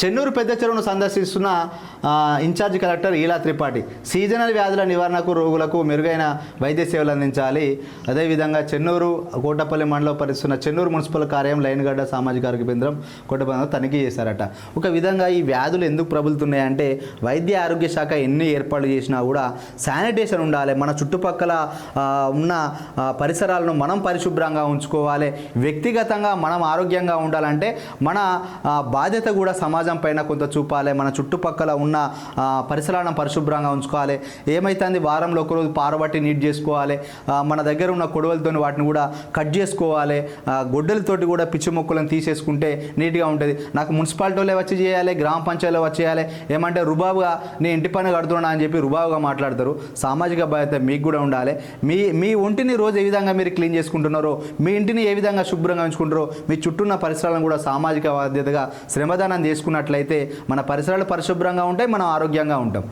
చెన్నూరు పెద్ద చెరువును సందర్శిస్తున్న incharge collector Ila Tripathi. Seasonal వ్యాధుల నివారణకు రోగులకు మెరుగైన వైద్య సేవలు అందించాలి. అదేవిధంగా చెన్నూరు కోటపల్లి మండలం పరిస్తున్న చెన్నూరు మున్సిపల్ కార్యం లైన్గడ్డ సామాజిక ఆరోగ్య కేంద్రం కోటపల్లి తనిఖీ చేశారట. ఒక విధంగా ఈ వ్యాధులు ఎందుకు ప్రబలుతున్నాయంటే వైద్య ఆరోగ్య శాఖ ఎన్ని ఏర్పాట్లు చేసినా కూడా శానిటేషన్ ఉండాలి. మన చుట్టుపక్కల ఉన్న పరిసరాలను మనం పరిశుభ్రంగా ఉంచుకోవాలి. వ్యక్తిగతంగా మనం ఆరోగ్యంగా ఉండాలంటే మన బాధ్యత కూడా సమాజం పైన కొంత చూపాలి మన చుట్టుపక్కల ఉన్న పరిసరాలను పరిశుభ్రంగా ఉంచుకోవాలి. ఏమైతుంది? వారంలో ఒకరోజు పారబట్టి నీట్ చేసుకోవాలి. మన దగ్గర ఉన్న కొడవలతో వాటిని కూడా కట్ చేసుకోవాలి. గొడ్డలతోటి కూడా పిచ్చి మొక్కలను తీసేసుకుంటే నీట్గా ఉంటుంది. నాకు మున్సిపాలిటీ వాళ్ళే వచ్చి చేయాలి గ్రామ పంచాయతీలో వచ్చి చేయాలి. ఏమంటే రుబాబుగా నేను ఇంటి పని కడుతున్నా అని చెప్పి రుబాబుగా మాట్లాడతారు. సామాజిక బాధ్యత మీకు కూడా ఉండాలి. మీ మీ ఒంటిని రోజు ఏ విధంగా మీరు క్లీన్ చేసుకుంటున్నారో మీ ఇంటిని ఏ విధంగా శుభ్రంగా ఉంచుకుంటారో మీ చుట్టూ ఉన్న పరిసరాలను కూడా సామాజిక బాధ్యతగా శ్రమదానం చేసుకున్న చేసుకున్నట్లయితే మన పరిసరాలు పరిశుభ్రంగా ఉంటాయి మనం ఆరోగ్యంగా ఉంటాం.